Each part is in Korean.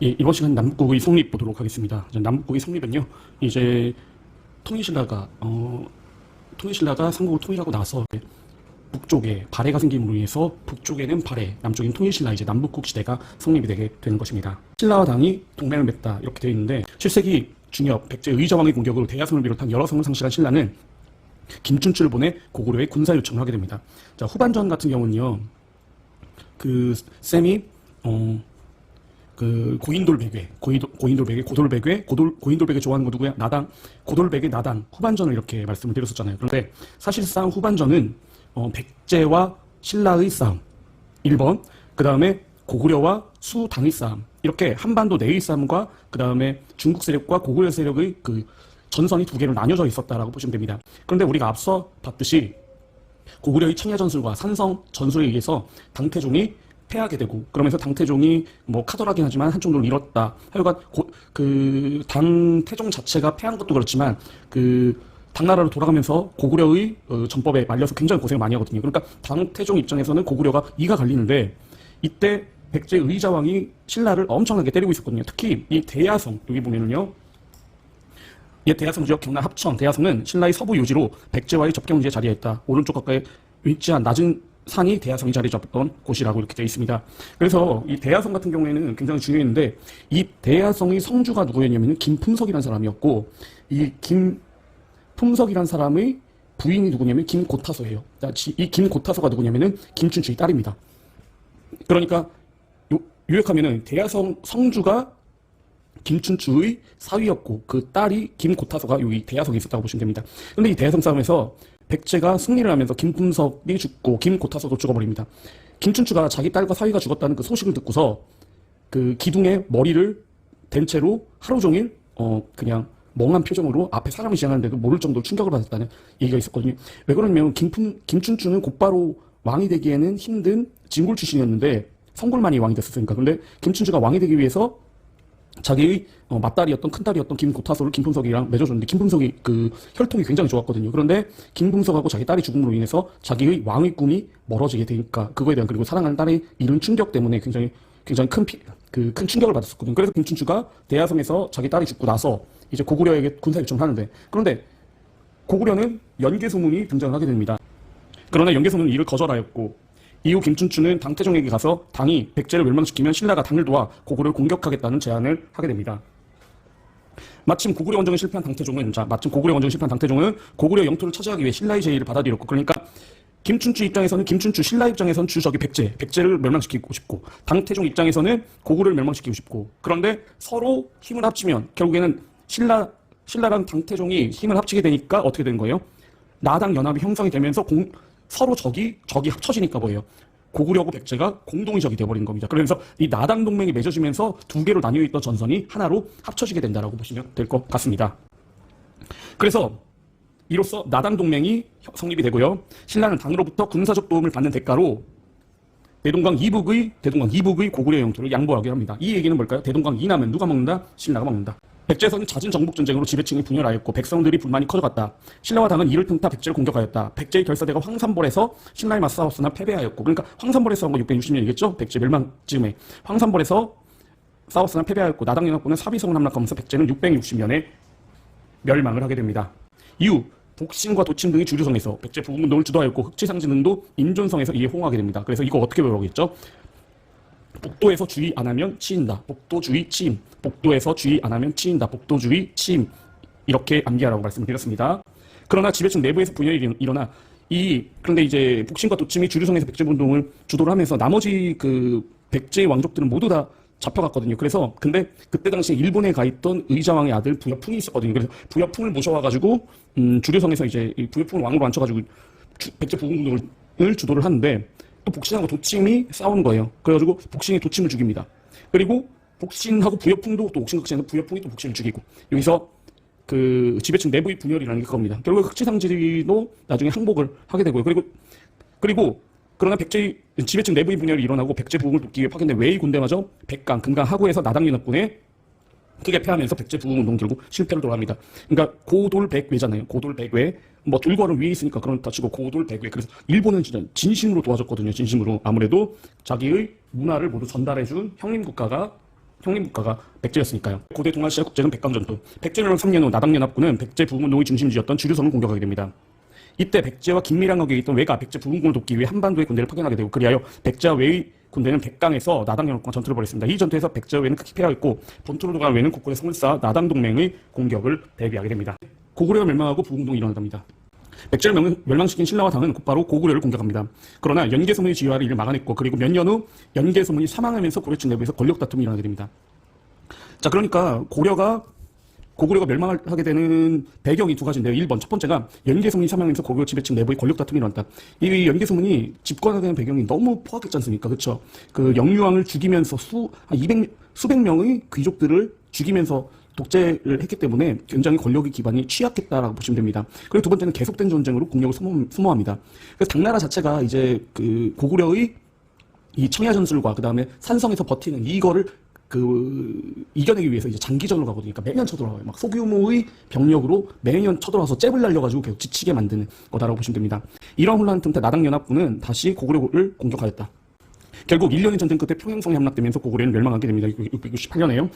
예, 이번 시간 남북국의 성립 보도록 하겠습니다. 남북국의 성립은요, 이제 통일신라가 어, 통일신라가 삼국을 통일하고 나서 북쪽에 발해가 생김으로 인해서 북쪽에는 발해, 남쪽엔 통일신라 이제 남북국 시대가 성립이 되게 되는 것입니다. 신라와 당이 동맹을 맺다 이렇게 되어 있는데 7세기 중엽 백제 의저왕의 공격으로 대야성을 비롯한 여러 성을 상실한 신라는 김춘추를 보내 고구려에 군사 요청을 하게 됩니다. 자 후반전 같은 경우는요, 그 쌤이 어, 그 고인돌백괴, 고인돌, 고인돌백괴, 고돌백괴, 고돌, 고인돌백괴 좋아하는 거 누구야? 나당, 고돌백괴, 나당 후반전을 이렇게 말씀을 드렸었잖아요. 그런데 사실상 후반전은 어, 백제와 신라의 싸움, 1번, 그 다음에 고구려와 수당의 싸움, 이렇게 한반도 내의 싸움과 그 다음에 중국 세력과 고구려 세력의 그 전선이 두 개로 나뉘어져 있었다라고 보시면 됩니다. 그런데 우리가 앞서 봤듯이 고구려의 청야 전술과 산성 전술에 의해서 당태종이 패하게 되고 그러면서 당태종이 뭐 카더라긴 하지만 한쪽 눈을 잃었다. 하여간 고- 그 당태종 자체가 패한 것도 그렇지만 그 당나라로 돌아가면서 고구려의 어, 전법에 말려서 굉장히 고생을 많이 하거든요. 그러니까 당태종 입장에서는 고구려가 이가 갈리는데 이때 백제 의자왕이 신라를 엄청나게 때리고 있었거든요. 특히 이 대야성 여기 보면은요. 이 대야성 지역 경남 합천 대야성은 신라의 서부 요지로 백제와의 접경지에 자리했다. 오른쪽 가까이 위치한 낮은 산이 대야성이 자리 잡던 곳이라고 이렇게 되어 있습니다. 그래서 이 대야성 같은 경우에는 굉장히 중요했는데 이 대야성의 성주가 누구였냐면 김품석이라는 사람이었고 이 김품석이라는 사람의 부인이 누구냐면 지- 이 김고타소가 누구냐면은 김춘추의 딸입니다. 그러니까 요, 요약하면은 대야성 성주가 김춘추의 사위였고 그 딸이 김고타소가 여기 대야성에 있었다고 보시면 됩니다. 그런데 이 대야성 싸움에서 백제가 승리를 하면서 김품석이 죽고 김고타소도 죽어버립니다. 김춘추가 자기 딸과 사위가 죽었다는 그 소식을 듣고서 그 기둥에 머리를 댄 채로 하루 종일 어 그냥 멍한 표정으로 앞에 사람이 지나가는데도 모를 정도로 충격을 받았다는 얘기가 있었거든요. 왜 그러냐면 김품 김춘추는 곧바로 왕이 되기에는 힘든 진골 출신이었는데 성골만이 왕이 됐었으니까. 근데 김춘추가 왕이 되기 위해서 자기의 어, 맏딸이었던 큰딸이었던 김고타소를 김품석이랑 맺어줬는데 김품석이 그 혈통이 굉장히 좋았거든요. 그런데 김품석하고 자기 딸이 죽음으로 인해서 자기의 왕의 꿈이 멀어지게 되니까 그거에 대한 그리고 사랑하는 딸의 이른 충격 때문에 굉장히 굉장히 큰 피, 그 큰 충격을 받았었거든요. 그래서 김춘추가 대야성에서 자기 딸이 죽고 나서 이제 고구려에게 군사 요청을 하는데 그런데 고구려는 연개소문이 등장을 하게 됩니다. 그러나 연개소는 이를 거절하였고 이후 김춘추는 당태종에게 가서 당이 백제를 멸망시키면 신라가 당을 도와 고구려를 공격하겠다는 제안을 하게 됩니다. 마침 고구려 원정에 실패한 당태종은 자 마침 고구려 원정에 실패한 당태종은 고구려 영토를 차지하기 위해 신라의 제의를 받아들였고 그러니까 김춘추 입장에서는 김춘추 신라 입장에서는 주적이 백제 백제를 멸망시키고 싶고 당태종 입장에서는 고구려를 멸망시키고 싶고 그런데 서로 힘을 합치면 결국에는 신라 신라랑 당태종이 힘을 합치게 되니까 어떻게 되는 거예요? 나당 연합이 형성이 되면서 공- 서로 적이 적이 합쳐지니까 뭐예요? 고구려하고 백제가 공동의 적이 되어버린 겁니다. 그러면서 이 나당 동맹이 맺어지면서 두 개로 나뉘어 있던 전선이 하나로 합쳐지게 된다라고 보시면 될 것 같습니다. 그래서 이로써 나당 동맹이 성립이 되고요. 신라는 당으로부터 군사적 도움을 받는 대가로 대동강 이북의 대동강 이북의 고구려 영토를 양보하게 합니다. 이 얘기는 뭘까요? 대동강 이남은 누가 먹는다? 신라가 먹는다. 백제에서는 잦은 정복 전쟁으로 지배층이 분열하였고 백성들이 불만이 커져갔다. 신라와 당은 이를 틈타 백제를 공격하였다. 백제의 결사대가 황산벌에서 신라에 맞싸웠으나 패배하였고 그러니까 황산벌에서 싸운 거 660년이겠죠? 백제 멸망쯤에 황산벌에서 싸웠으나 패배하였고 나당 연합군은 사비성을 함락하면서 백제는 660년에 멸망을 하게 됩니다. 이후 복신과 도침 등이 주류성에서 백제 부흥운동을 주도하였고 흑지상진 등도 인존성에서 이에 호응하게 됩니다. 그래서 이거 어떻게 배우겠죠? 복도에서 주의 안 하면 치인다. 복도 주의 치임. 복도에서 주의 안 하면 치인다. 복도 주의 치임. 이렇게 암기하라고 말씀을 드렸습니다. 그러나 지배층 내부에서 분열이 일- 일어나 이 그런데 이제 복신과 도침이 주류성에서 백제 운동을 주도를 하면서 나머지 그 백제 왕족들은 모두 다 잡혀갔거든요. 그래서 근데 그때 당시에 일본에 가 있던 의자왕의 아들 부여풍이 있었거든요. 그래서 부여풍을 모셔와가지고 음, 주류성에서 이제 이 부여풍을 왕으로 앉혀가지고 주- 백제 부흥운동을 주도를 하는데 또 복신하고 도침이 싸우는 거예요. 그래가지고 복신이 도침을 죽입니다. 그리고 복신하고 부여풍도 또 옥신각신해서 부여풍이 또 복신을 죽이고 여기서 그 지배층 내부의 분열이라는 게 그겁니다. 결국 흑지상지도 나중에 항복을 하게 되고요. 그리고 그리고 그러나 백제 지배층 내부의 분열이 일어나고 백제 부흥을 돕기 위해 파견된 외의 군대마저 백강, 금강, 하구에서 나당연합군에 크게 패하면서 백제 부흥 운동 결국 실패를 돌아갑니다. 그러니까 고돌백외잖아요. 고돌백외. 뭐 둘과는 위에 있으니까 그런 다 치고 고돌백외. 그래서 일본은 진짜 진심으로 도와줬거든요. 진심으로 아무래도 자기의 문화를 모두 전달해준 형님 국가가 형님 국가가 백제였으니까요. 고대 동아시아 국제는 백강전투. 백제멸망 3년 후 나당연합군은 백제 부흥운동의 중심지였던 주류성을 공격하게 됩니다. 이때 백제와 긴밀한 관계에 있던 외가 백제 부흥군을 돕기 위해 한반도에 군대를 파견하게 되고 그리하여 백제와 외의 군대는 백강에서 나당 연합과 전투를 벌였습니다. 이 전투에서 백제와 외는 크게 패하였고 본토로 돌아간 외는 곳곳에 성을 쌓아 나당 동맹의 공격을 대비하게 됩니다. 고구려가 멸망하고 부흥운동이 일어납니다. 백제를 명- 멸망시킨 신라와 당은 곧바로 고구려를 공격합니다. 그러나 연개소문이 지휘하를 이를 막아냈고 그리고 몇 년 후 연개소문이 사망하면서 고려층 내부에서 권력 다툼이 일어나게 됩니다. 자 그러니까 고려가 고구려가 멸망하게 되는 배경이 두 가지인데요. 1번 첫 번째가 연개소문이 사망하면서 고구려 지배층 내부의 권력 다툼이 일어났다. 이 연개소문이 집권하게 되는 배경이 너무 포악했지 않습니까? 그렇죠? 그 영유왕을 죽이면서 수, 한 200, 수백 명의 귀족들을 죽이면서 독재를 했기 때문에 굉장히 권력의 기반이 취약했다라고 보시면 됩니다. 그리고 두 번째는 계속된 전쟁으로 국력을 소모, 소모합니다. 그래서 당나라 자체가 이제 그 고구려의 이 청야 전술과 그 다음에 산성에서 버티는 이거를 그 이겨내기 위해서 이제 장기전으로 가거든요. 그러니까 매년 쳐들어와요. 막 소규모의 병력으로 매년 쳐들어와서 잽을 날려가지고 계속 지치게 만드는 거다라고 보시면 됩니다. 이런 혼란 틈새 나당연합군은 다시 고구려를 공격하였다. 결국 1년의 전쟁 끝에 평양성이 함락되면서 고구려는 멸망하게 됩니다. 668년에요.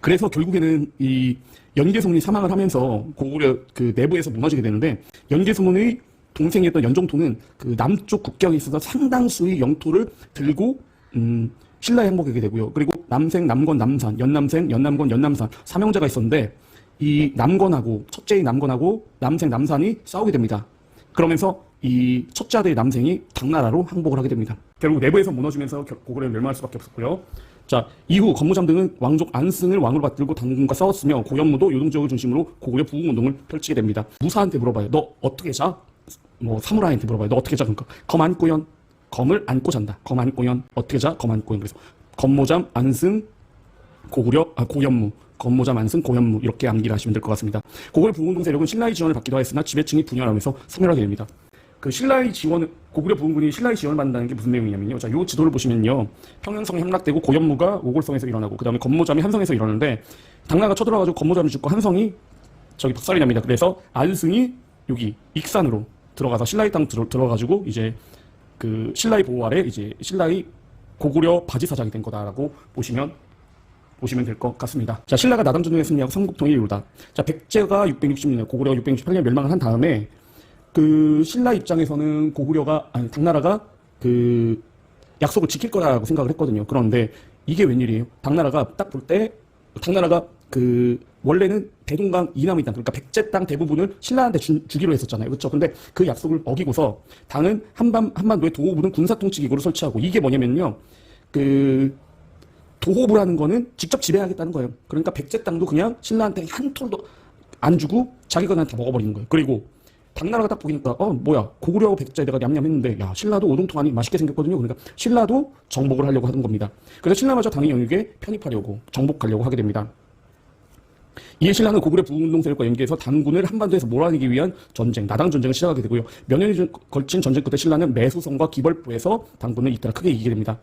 그래서 결국에는 이 연개소문이 사망을 하면서 고구려 그 내부에서 무너지게 되는데 연개소문의 동생이었던 연종토는 그 남쪽 국경에 있어서 상당수의 영토를 들고 음, 신라에 항복하게 되고요. 그리고 남생, 남권, 남산, 연남생, 연남권, 연남산 삼형제가 있었는데 이 남권하고 첫째의 남권하고 남생, 남산이 싸우게 됩니다. 그러면서 이 첫째 아들의 남생이 당나라로 항복을 하게 됩니다. 결국 내부에서 무너지면서 결- 고구려는 멸망할 수밖에 없었고요. 자 이후 건무잠 등은 왕족 안승을 왕으로 받들고 당군과 싸웠으며 고현무도 요동지역을 중심으로 고구려 부흥운동을 펼치게 됩니다. 무사한테 물어봐요. 너 어떻게 자? 뭐 사무라이한테 물어봐요. 너 어떻게 자? 그러니까 검 안고연 검을 안고 잔다. 검 안고 연 어떻게 자? 검 안고 연 그래서 건모잠 안승 고구려 아 고현무 건모자 만승 고현무 이렇게 암기를 하시면 될 것 같습니다. 고구려 부흥동 세력은 신라의 지원을 받기도 하였으나 지배층이 분열하면서 소멸하게 됩니다. 그 신라의 지원 고구려 부흥군이 신라의 지원을 받는다는 게 무슨 내용이냐면요. 자, 요 지도를 보시면요. 평양성이 함락되고 고현무가 오골성에서 일어나고 그다음에 건모잠이 한성에서 일어나는데 당나라가 쳐들어가 지고 건모잠을 죽고 한성이 저기 박살이 납니다. 그래서 안승이 여기 익산으로 들어가서 신라의 땅 들어, 들어가지고 이제 그 신라의 보호 아래 이제 신라의 고구려 바지사장이 된 거다라고 보시면 보시면 될 것 같습니다. 자, 신라가 나담전쟁에 승리하고 삼국통일을 이루다. 자, 백제가 660년, 고구려가 668년 멸망을 한 다음에 그 신라 입장에서는 고구려가 아니 당나라가 그 약속을 지킬 거라고 생각을 했거든요. 그런데 이게 웬일이에요? 당나라가 딱 볼 때 당나라가 그 원래는 대동강 이남의 땅 그러니까 백제 땅 대부분을 신라한테 주, 주기로 했었잖아요. 그렇죠? 근데 그 약속을 어기고서 당은 한반 한반도에 도호부는 군사통치기구를 설치하고 이게 뭐냐면요. 그 도호부라는 거는 직접 지배하겠다는 거예요. 그러니까 백제 땅도 그냥 신라한테 한 톨도 안 주고 그냥 다 먹어버리는 거예요. 그리고 당나라가 딱 보니까 어 뭐야 고구려하고 백제 내가 냠냠했는데 야 신라도 오동통하니 맛있게 생겼거든요. 그러니까 신라도 정복을 하려고 하는 겁니다. 그래서 신라마저 당의 영역에 편입하려고 정복하려고 하게 됩니다. 이에 신라는 고구려 부흥운동 세력과 연계해서 당군을 한반도에서 몰아내기 위한 전쟁, 나당 전쟁을 시작하게 되고요. 몇 년이 전- 걸친 전쟁 끝에 신라는 매수성과 기벌부에서 당군을 잇따라 크게 이기게 됩니다.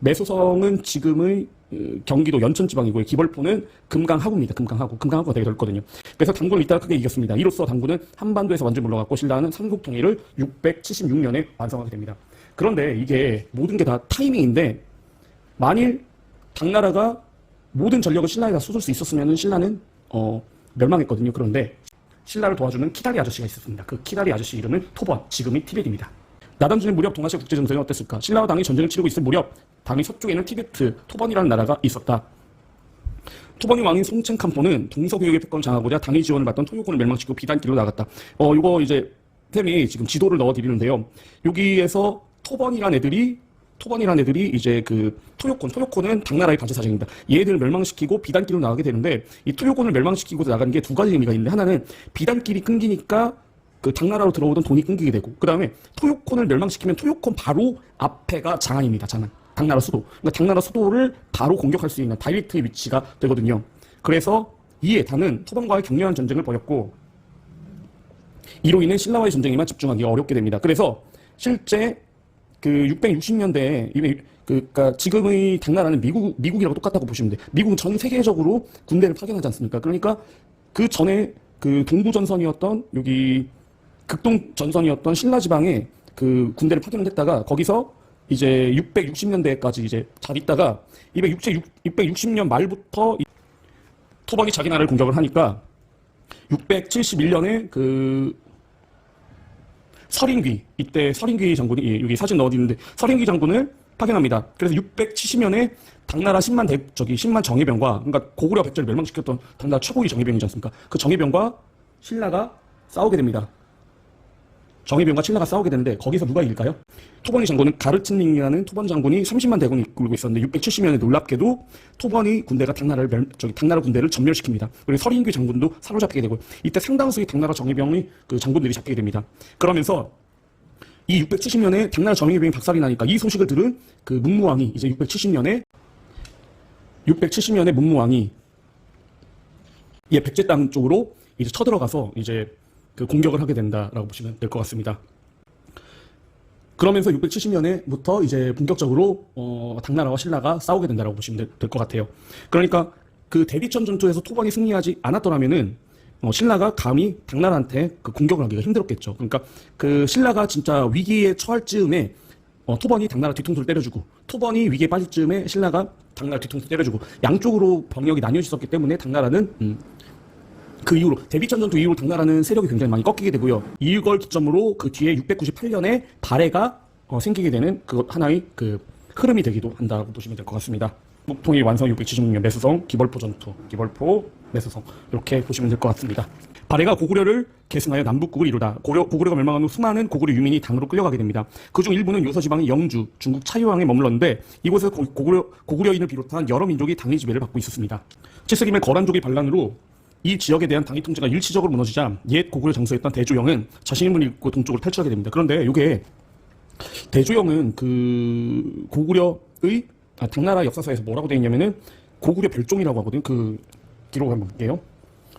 매수성은 지금의 어, 경기도 연천 지방이고요. 기벌포는 금강 하구입니다. 금강 하구. 금강 하구가 되게 넓거든요. 그래서 당군을 잇따라 크게 이겼습니다. 이로써 당군은 한반도에서 완전히 물러갔고 신라는 삼국 통일을 676년에 완성하게 됩니다. 그런데 이게 모든 게 다 타이밍인데 만일 당나라가 모든 전력을 신라에 다 쏟을 수 있었으면 신라는 어, 멸망했거든요. 그런데 신라를 도와주는 키다리 아저씨가 있었습니다. 그 키다리 아저씨 이름은 토번, 지금의 티벳입니다. 나담전의 무렵 동아시아 국제정세는 어땠을까? 신라와 당이 전쟁을 치르고 있을 무렵 당의 서쪽에는 티베트, 토번이라는 나라가 있었다. 토번이 왕인 송첸캄포는 동서교역의 패권을 장하고자 당의 지원을 받던 토요군을 멸망시키고 비단길로 나갔다. 어, 이거 이제 템이 지금 지도를 넣어드리는데요. 여기에서 토번이란 애들이 토번이란 애들이 이제 그 토요콘, 토요콘은 당나라의 바지사장입니다. 얘들을 멸망시키고 비단길로 나가게 되는데 이 토요콘을 멸망시키고 나가는 게 두 가지 의미가 있는데 하나는 비단길이 끊기니까 그 당나라로 들어오던 돈이 끊기게 되고 그 다음에 토요콘을 멸망시키면 토요콘 바로 앞에가 장안입니다. 장안. 당나라 수도. 그러니까 당나라 수도를 바로 공격할 수 있는 다이렉트의 위치가 되거든요. 그래서 이에 당은 토번과의 격렬한 전쟁을 벌였고 이로 인해 신라와의 전쟁에만 집중하기 어렵게 됩니다. 그래서 실제 그 660년대에 이미 그, 그니까 지금의 당나라는 미국, 미국이라고 똑같다고 보시면 돼요. 미국은 전 세계적으로 군대를 파견하지 않습니까? 그러니까 그 전에 그 동부 전선이었던 여기 극동 전선이었던 신라 지방에 그 군대를 파견을 했다가 거기서 이제 660년대까지 이제 잘 있다가 260, 660년 말부터 이 토번이 자기 나라를 공격을 하니까 671년에 그 서린귀 이때 서린귀 장군이 예, 여기 사진 넣어드리는데 서린귀 장군을 파견합니다. 그래서 670년에 당나라 10만 대 저기 10만 정예병과 그러니까 고구려 백제를 멸망시켰던 당나라 최고위 정예병이지 않습니까? 그 정예병과 신라가 싸우게 됩니다. 정예병과 신라가 싸우게 되는데 거기서 누가 이길까요? 토번이 장군은 가르츠닝이라는 토번 장군이 30만 대군을 이끌고 있었는데 670년에 놀랍게도 토번이 군대가 당나라를 멸, 저기 당나라 군대를 전멸시킵니다. 그리고 서린규 장군도 사로잡히게 되고 이때 상당수의 당나라 정예병이 그 장군들이 잡히게 됩니다. 그러면서 이 670년에 당나라 정예병이 박살이 나니까 이 소식을 들은 그 문무왕이 이제 670년에 670년에 문무왕이 예 백제 땅 쪽으로 이제 쳐들어가서 이제 그 공격을 하게 된다라고 보시면 될 것 같습니다. 그러면서 670년에부터 이제 본격적으로 어, 당나라와 신라가 싸우게 된다라고 보시면 될 것 같아요. 그러니까 그 대비천 전투에서 토번이 승리하지 않았더라면은 어, 신라가 감히 당나라한테 그 공격을 하기가 힘들었겠죠. 그러니까 그 신라가 진짜 위기에 처할 즈음에 어, 토번이 당나라 뒤통수를 때려주고 토번이 위기에 빠질 즈음에 신라가 당나라 뒤통수 때려주고 양쪽으로 병력이 나뉘어졌기 때문에 당나라는 음, 그 이후로 데비천 전투 이후로 당나라는 세력이 굉장히 많이 꺾이게 되고요. 이걸 기점으로 그 뒤에 698년에 발해가 어, 생기게 되는 그 하나의 그 흐름이 되기도 한다고 보시면 될 것 같습니다. 북통일 완성 676년 매수성 기벌포 전투 기벌포 매수성 이렇게 보시면 될 것 같습니다. 발해가 고구려를 계승하여 남북국을 이루다. 고려, 고구려가 멸망한 후 수많은 고구려 유민이 당으로 끌려가게 됩니다. 그중 일부는 요서지방의 영주, 중국 차유왕에 머물렀는데 이곳에서 고, 고구려, 고구려인을 비롯한 여러 민족이 당의 지배를 받고 있었습니다. 7세기 말 거란족의 반란으로 이 지역에 대한 당의 통제가 일시적으로 무너지자 옛 고구려 장수였던 대조영은 자신의 문을 잇고 동쪽으로 탈출하게 됩니다. 그런데 이게 대조영은 그 고구려의 아, 당나라 역사서에서 뭐라고 되어 있냐면은 고구려 별종이라고 하거든요. 그 기록 한번 볼게요.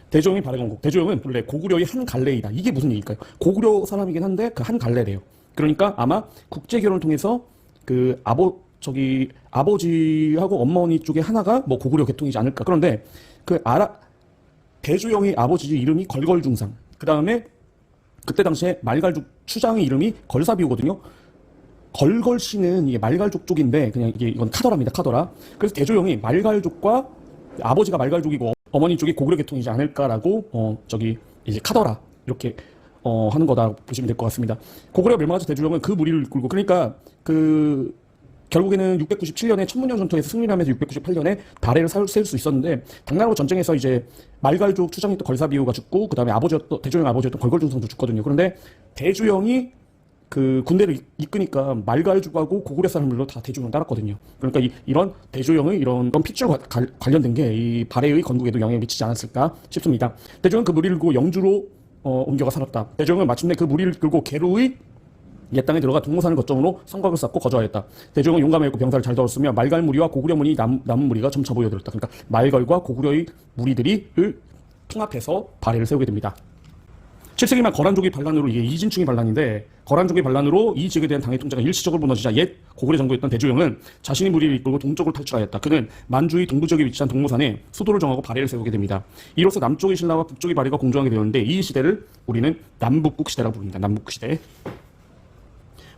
대조영이 발해건국. 대조영은 본래 고구려의 한 갈래이다. 이게 무슨 얘기일까요? 고구려 사람이긴 한데 그 한 갈래래요. 그러니까 아마 국제 결혼을 통해서 그 아버 저기 아버지하고 어머니 쪽에 하나가 뭐 고구려 계통이지 않을까. 그런데 그 아라 대조영의 아버지 이름이 걸걸중상. 그 다음에 그때 당시에 말갈족 추장의 이름이 걸사비오거든요. 걸걸씨는 이게 말갈족 쪽인데 그냥 이게 이건 카더라입니다. 카더라. 그래서 대조영이 말갈족과 아버지가 말갈족이고 어머니 쪽이 고구려 계통이지 않을까라고 어 저기 이제 카더라 이렇게 어 하는 거다 보시면 될 것 같습니다. 고구려 멸망하자 대조영은 그 무리를 이끌고 그러니까 그 결국에는 697년에 천문년 전투에서 승리를 하면서 698년에 발해를 세울 수 있었는데 당나라 전쟁에서 이제 말갈족 추장했던 걸사비우가 죽고 그 다음에 아버지였던 대조영 아버지였던 걸걸중성도 죽거든요. 그런데 대조영이 그 군대를 이- 이끄니까 말갈족하고 고구려 사람들로 다 대조영을 따랐거든요. 그러니까 이, 이런 대조영의 이런 관- 관련된 게 이 발해의 건국에도 영향을 미치지 않았을까 싶습니다. 대조영은 그 무리를 끌고 영주로 어, 옮겨가 살았다. 대조영은 마침내 그 무리를 끌고 계루의 옛 땅에 들어가 동무산을 거점으로 성곽을 쌓고 거주하였다. 대조영은 용감했고 병사를 잘 다뤘으며 말갈 무리와 고구려 무리 남, 남은 무리가 점차 모여들었다. 그러니까 말갈과 고구려의 무리들이를 통합해서 발해를 세우게 됩니다. 7세기 말 거란족의 반란으로 이게 이진충의 반란인데 거란족의 반란으로 이 지역에 대한 당의 통제가 일시적으로 무너지자 옛 고구려 정부였던 대조영은 자신의 무리를 이끌고 동쪽으로 탈출하였다. 그는 만주의 동부 지역에 위치한 동무산에 수도를 정하고 발해를 세우게 됩니다. 이로써 남쪽의 신라와 북쪽의 발해가 공존하게 되었는데 이 시대를 우리는 남북국 시대라고 부릅니다. 남북국 시대.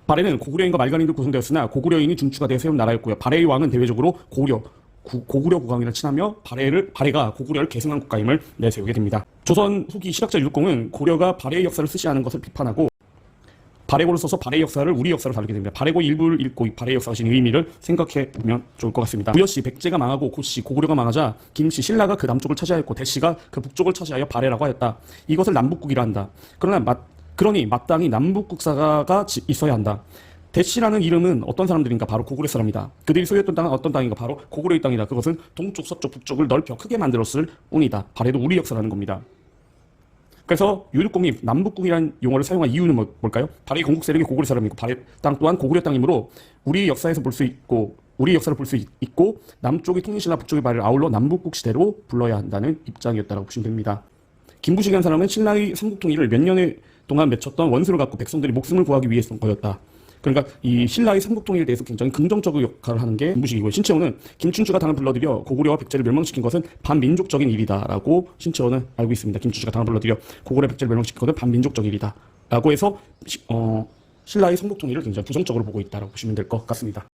발해는 고구려인과 말갈인으로 구성되었으나 고구려인이 중추가 되어 세운 나라였고요. 발해의 왕은 대외적으로 고구려 구- 고구려 국왕이라 친하며 발해를 발해가 고구려를 계승한 국가임을 내세우게 됩니다. 조선 후기 실학자 율공은 고려가 발해의 역사를 쓰시하는 것을 비판하고 발해고를 써서 발해의 역사를 우리 역사로 다루게 됩니다. 발해고 일부를 읽고 이 발해의 역사가 지닌 의미를 생각해 보면 좋을 것 같습니다. 무여씨 백제가 망하고 고씨 고구려가 망하자 김씨 신라가 그 남쪽을 차지하였고 대씨가 그 북쪽을 차지하여 발해라고 하였다. 이것을 남북국이라 한다. 그러나 맞, 그러니 마땅히 남북 국사가 지- 있어야 한다. 대씨라는 이름은 어떤 사람들인가 바로 고구려 사람이다. 그들이 소유했던 땅은 어떤 땅인가 바로 고구려의 땅이다. 그것은 동쪽, 서쪽, 북쪽을 넓혀 크게 만들었을 뿐이다. 발해도 우리 역사라는 겁니다. 그래서 유륙공이 남북국이라는 용어를 사용한 이유는 뭐- 뭘까요? 발해 건국 세력이 고구려 사람이고 발해 땅 또한 고구려 땅이므로 우리 역사에서 볼 수 있고 우리 역사를 볼 수 있고 남쪽의 통일신라 북쪽의 발을 아울러 남북국 시대로 불러야 한다는 입장이었다고 보시면 됩니다. 김부식이라는 사람은 신라의 삼국통일을 몇 년을 동안 맺혔던 원수를 갖고 백성들이 목숨을 구하기 위해 쓴 거였다. 그러니까 이 신라의 삼국통일에 대해서 굉장히 긍정적인 역할을 하는 게 김부식이고요. 신채호는 김춘추가 당을 불러들여 고구려와 백제를 멸망시킨 것은 반민족적인 일이다라고 신채호는 알고 있습니다. 김춘추가 당을 불러들여 고구려 백제를 멸망시킨 것은 반민족적인 일이다라고 해서 시- 어, 신라의 성국 통일을 굉장히 부정적으로 보고 있다라고 보시면 될 것 같습니다.